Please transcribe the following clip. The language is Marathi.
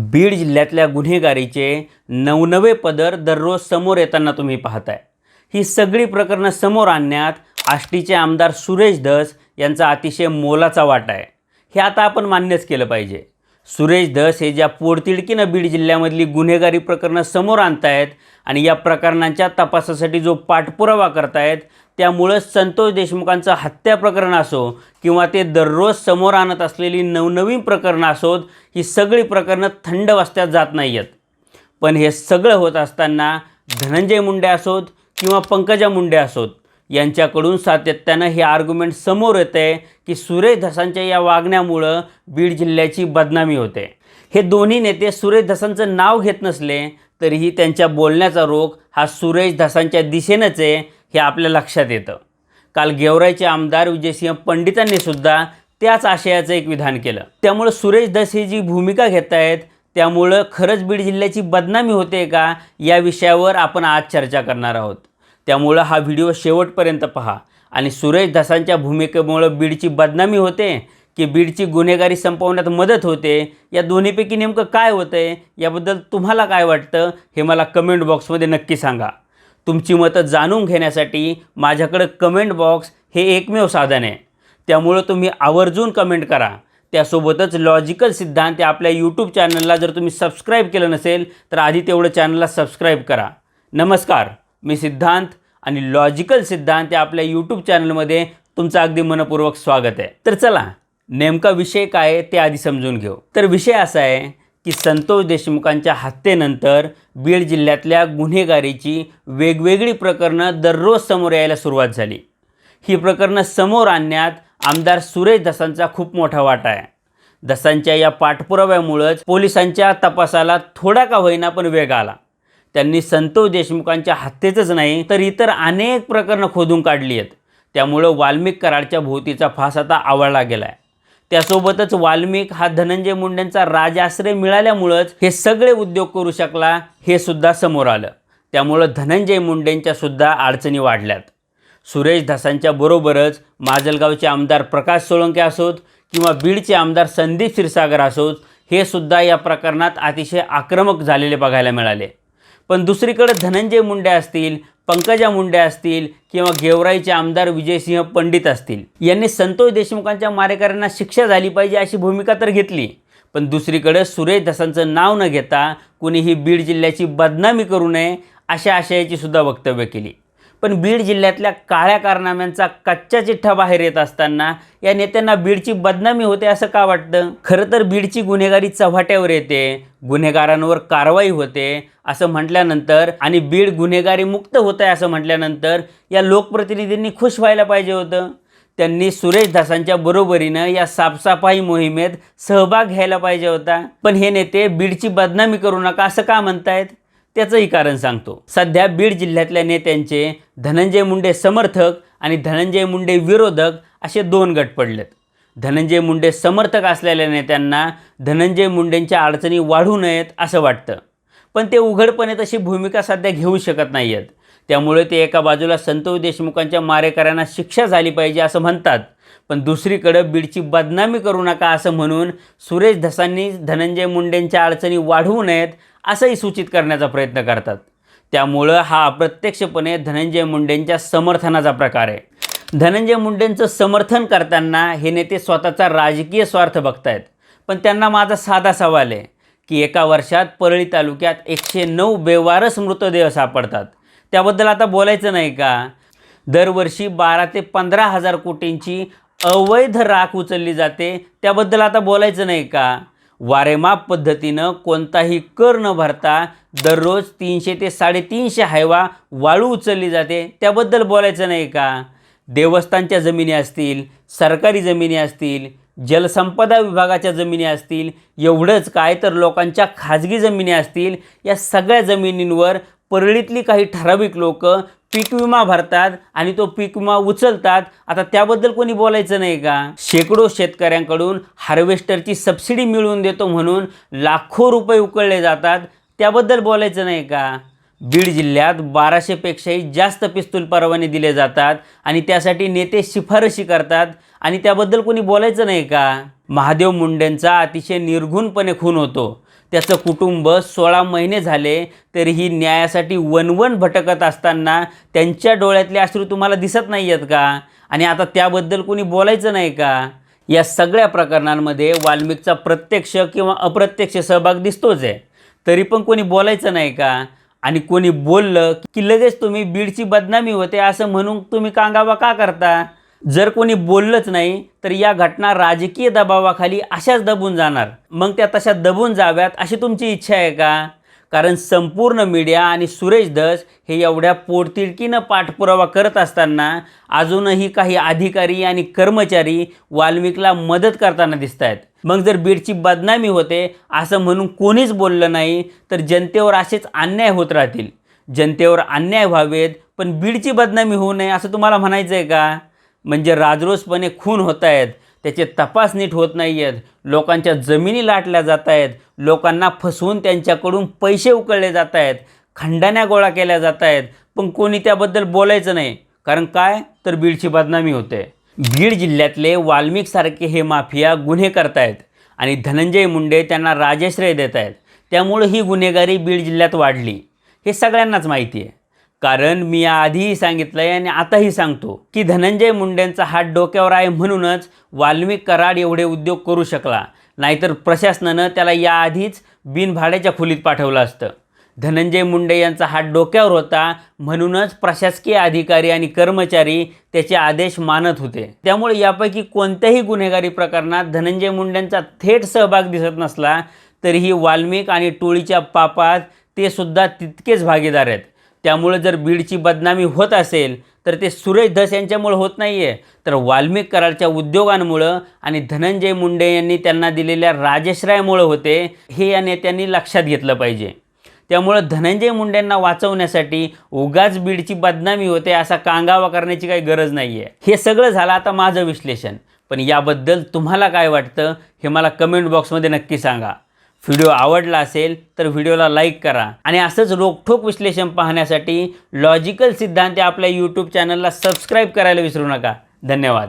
बीड जिल्ह्यातल्या गुन्हेगारीचे नवनवे पदर दररोज समोर येताना तुम्ही पाहताय. ही सगळी प्रकरणं समोर आणण्यात आष्टीचे आमदार सुरेश धस यांचा अतिशय मोलाचा वाटा आहे. हे आता आपण मान्यच केलं पाहिजे. सुरेश धस हे ज्या पोडतिडकीनं बीड जिल्ह्यामधली गुन्हेगारी प्रकरणं समोर आणतायत आणि या प्रकरणांच्या तपासासाठी जो पाठपुरावा करतायत त्यामुळं संतोष देशमुखांचं हत्या प्रकरण असो किंवा ते दररोज समोर आणत असलेली नवनवीन प्रकरणं असोत ही सगळी प्रकरणं थंड वाजत्यात जात नाही आहेत पण हे सगळं होत असताना धनंजय मुंडे असोत किंवा पंकजा मुंडे असोत यांच्याकडून सातत्यानं हे आर्ग्युमेंट समोर येतं आहे की सुरेश धसांच्या या वागण्यामुळं बीड जिल्ह्याची बदनामी होते. हे दोन्ही नेते सुरेश धसांचं नाव घेत नसले तरीही त्यांच्या बोलण्याचा रोख हा सुरेश धसांच्या दिशेनंच आहे हे आपल्या लक्षात येतं. काल गेवराईचे आमदार विजयसिंह पंडितांनी सुद्धा त्याच आशयाचं एक विधान केलं. त्यामुळं सुरेश धस ही जी भूमिका घेत आहेत त्यामुळं खरंच बीड जिल्ह्याची बदनामी होते का या विषयावर आपण आज चर्चा करणार आहोत. त्यामुळं हा व्हिडिओ शेवटपर्यंत पहा आणि सुरेश धसांच्या भूमिकेमुळं बीडची बदनामी होते की बीडची गुन्हेगारी संपवण्यात मदत होते या दोन्हीपैकी नेमकं काय होतं आहे याबद्दल तुम्हाला काय वाटतं हे मला कमेंट बॉक्समध्ये नक्की सांगा. तुमची मतं जाणून घेण्यासाठी माझ्याकडं कमेंट बॉक्स हे एकमेव साधन आहे. त्यामुळं तुम्ही आवर्जून कमेंट करा. त्यासोबतच लॉजिकल सिद्धांत या आपल्या यूट्यूब चॅनलला जर तुम्ही सबस्क्राईब केलं नसेल तर आधी तेवढं चॅनलला सबस्क्राईब करा. नमस्कार मी सिद्धांत आणि लॉजिकल सिद्धांत या आपल्या यूट्यूब चॅनलमध्ये तुमचं अगदी मनपूर्वक स्वागत आहे. तर चला नेमका विषय काय आहे ते आधी समजून घेऊ. तर विषय असा आहे की संतोष देशमुखांच्या हत्येनंतर बीड जिल्ह्यातल्या गुन्हेगारीची वेगवेगळी प्रकरणं दररोज समोर यायला सुरुवात झाली. ही प्रकरणं समोर आणण्यात आमदार सुरेश दसांचा खूप मोठा वाटा आहे. दसांच्या या पाठपुराव्यामुळंच पोलिसांच्या तपासाला थोडा का होईना पण वेग आला. त्यांनी संतोष देशमुखांच्या हत्येचंच नाही तर इतर अनेक प्रकरणं खोदून काढली आहेत. त्यामुळं वाल्मिक कराडच्या भोवतीचा फास आता आवळला गेला आहे त्यासोबतच वाल्मिक हा धनंजय मुंडेंचा राजाश्रय मिळाल्यामुळंच हे सगळे उद्योग करू शकला हे सुद्धा समोर आलं. त्यामुळं धनंजय मुंडेंच्या सुद्धा अडचणी वाढल्यात. सुरेश धसांच्या बरोबरच माजलगावचे आमदार प्रकाश सोळंके असोत किंवा बीडचे आमदार संदीप क्षीरसागर असोत हे सुद्धा या प्रकरणात अतिशय आक्रमक झालेले बघायला मिळाले. पण दुसरीकडे धनंजय मुंडे असतील पंकजा मुंडे असतील किंवा गेवराईचे आमदार विजयसिंह पंडित असतील यांनी संतोष देशमुखांच्या मारेकऱ्यांना शिक्षा झाली पाहिजे अशी भूमिका तर घेतली. पण दुसरीकडे सुरेश धसांचं नाव न घेता कुणीही बीड जिल्ह्याची बदनामी करू नये अशा आशयाची सुद्धा वक्तव्य केली. पण बीड जिल्ह्यातल्या काळ्या कारनाम्यांचा कच्चा चिठ्ठा बाहेर येत असताना या नेत्यांना बीडची बदनामी होते असं का वाटतं? खरं तर बीडची गुन्हेगारी चव्हाट्यावर येते गुन्हेगारांवर कारवाई होते असं म्हटल्यानंतर आणि बीड गुन्हेगारी मुक्त होत आहे असं म्हटल्यानंतर या लोकप्रतिनिधींनी खुश व्हायला पाहिजे होतं. त्यांनी सुरेश दासांच्या बरोबरीनं या साफसफाई मोहिमेत सहभाग घ्यायला पाहिजे होता. पण हे नेते बीडची बदनामी करू नका असं का म्हणतायत? त्याचंही कारण सांगतो. सध्या बीड जिल्ह्यातल्या नेत्यांचे धनंजय मुंडे समर्थक आणि धनंजय मुंडे विरोधक असे दोन गट पडलेत. धनंजय मुंडे समर्थक असलेल्या नेत्यांना धनंजय मुंडेंच्या अडचणी वाढू नयेत असं वाटतं. पण ते उघडपणे तशी भूमिका सध्या घेऊ शकत नाही आहेत त्यामुळे ते एका बाजूला संतोष देशमुखांच्या मारेकऱ्यांना शिक्षा झाली पाहिजे असं म्हणतात. पण दुसरीकडं बीडची बदनामी करू नका असं म्हणून सुरेश धसांनी धनंजय मुंडेंच्या अडचणी वाढवू नयेत असंही सूचित करण्याचा प्रयत्न करतात. त्यामुळं हा अप्रत्यक्षपणे धनंजय मुंडेंच्या समर्थनाचा प्रकार आहे. धनंजय मुंडेंचं समर्थन करताना हे नेते स्वतःचा राजकीय स्वार्थ बघतायत. पण त्यांना माझा साधा सवाल आहे की एका वर्षात परळी तालुक्यात एकशे नऊ बेवारस मृतदेह सापडतात. त्याबद्दल आता बोलायचं नाही का? दरवर्षी बारा ते पंधरा हजार कोटींची अवैध राख उचलली जाते. त्याबद्दल आता बोलायचं नाही का? वारेमाप पद्धतीनं कोणताही कर न भरता दररोज तीनशे ते साडेतीनशे हायवा वाळू उचलली जाते. त्याबद्दल बोलायचं नाही का? देवस्थानच्या जमिनी असतील सरकारी जमिनी असतील जलसंपदा विभागाच्या जमिनी असतील एवढंच काय तर लोकांच्या खाजगी जमिनी असतील या सगळ्या जमिनींवर परळीतली काही ठराविक लोक पीक विमा भरतात आणि तो पीक विमा उचलतात. आता त्याबद्दल कोणी बोलायचं नाही का? शेकडो शेतकऱ्यांकडून हार्वेस्टरची सबसिडी मिळवून देतो म्हणून लाखो रुपये उकळले जातात. त्याबद्दल बोलायचं नाही का? बीड जिल्ह्यात बाराशेपेक्षाही जास्त पिस्तूल परवाने दिले जातात आणि त्यासाठी नेते शिफारशी करतात आणि त्याबद्दल कोणी बोलायचं नाही का? महादेव मुंडेंचा अतिशय निर्घुणपणे खून होतो. त्याचं कुटुंब सोळा महिने झाले तरीही न्यायासाठी वनवन भटकत असताना त्यांच्या डोळ्यातले अश्रू तुम्हाला दिसत नाही आहेत का? आणि आता त्याबद्दल कोणी बोलायचं नाही का? या सगळ्या प्रकरणांमध्ये वाल्मिकचा प्रत्यक्ष किंवा अप्रत्यक्ष सहभाग दिसतोच आहे. तरी पण कोणी बोलायचं नाही का? आणि कोणी बोललं की लगेच तुम्ही बीडची बदनामी होते असं म्हणून तुम्ही कांगावा का करता? जर कोणी बोललंच नाही तर या घटना राजकीय दबावाखाली अशाच दबून जाणार. मग त्या तशा दबून जाव्यात अशी तुमची इच्छा आहे का? कारण संपूर्ण मीडिया आणि सुरेश धस हे एवढ्या पोटतिडकीनं पाठपुरावा करत असताना अजूनही काही अधिकारी आणि कर्मचारी वाल्मिकला मदत करताना दिसत आहेत मग जर बीडची बदनामी होते असं म्हणून कोणीच बोललं नाही तर जनतेवर असेच अन्याय होत राहतील. जनतेवर अन्याय व्हावेत पण बीडची बदनामी होऊ नये असं तुम्हाला म्हणायचं आहे का? म्हणजे राजरोसपणे खून होत आहेत त्याचे तपास नीट होत नाही आहेत लोकांच्या जमिनी लाटल्या जात आहेत लोकांना फसवून त्यांच्याकडून पैसे उकळले जात आहेत खंडाण्या गोळा केल्या जात आहेत पण कोणी त्याबद्दल बोलायचं नाही. कारण काय? तर बीडची बदनामी होते. बीड जिल्ह्यातले वाल्मिकसारखे हे माफिया गुन्हे करतायत आणि धनंजय मुंडे त्यांना राजश्रय देत आहेत त्यामुळं ही गुन्हेगारी बीड जिल्ह्यात वाढली. हे सगळ्यांनाच माहिती आहे. कारण मी आधीही सांगितलं आहे आणि आताही सांगतो की धनंजय मुंडेंचा हात डोक्यावर आहे म्हणूनच वाल्मिक कराड एवढे उद्योग करू शकला. नाहीतर प्रशासनानं त्याला याआधीच बिनभाड्याच्या खोलीत पाठवलं असतं. धनंजय मुंडे यांचा हात डोक्यावर होता म्हणूनच प्रशासकीय अधिकारी आणि कर्मचारी त्याचे आदेश मानत होते. त्यामुळे यापैकी कोणत्याही गुन्हेगारी प्रकरणात धनंजय मुंडेंचा थेट सहभाग दिसत नसला तरीही वाल्मिक आणि टोळीच्या पापात ते सुद्धा तितकेच भागीदार आहेत. त्यामुळे जर बीडची बदनामी होत असेल तर ते सुरेश धस यांच्यामुळं होत नाही आहे तर वाल्मिक कराडच्या उद्योगांमुळं आणि धनंजय मुंडे यांनी त्यांना दिलेल्या राजश्रयामुळं होते हे या नेत्यांनी लक्षात घेतलं पाहिजे. त्यामुळं धनंजय मुंडेंना वाचवण्यासाठी उगाच बीडची बदनामी होते असा कांगावा करण्याची काही गरज नाही आहे हे सगळं झालं आता माझं विश्लेषण. पण याबद्दल तुम्हाला काय वाटतं हे मला कमेंट बॉक्समध्ये नक्की सांगा. व्हिडिओ आवडला असेल तर व्हिडिओला लाईक करा. आणि असंच रोखठोक विश्लेषण पाहण्यासाठी लॉजिकल सिद्धांत आपल्या यूट्यूब चॅनलला सबस्क्राईब करायला विसरू नका. धन्यवाद.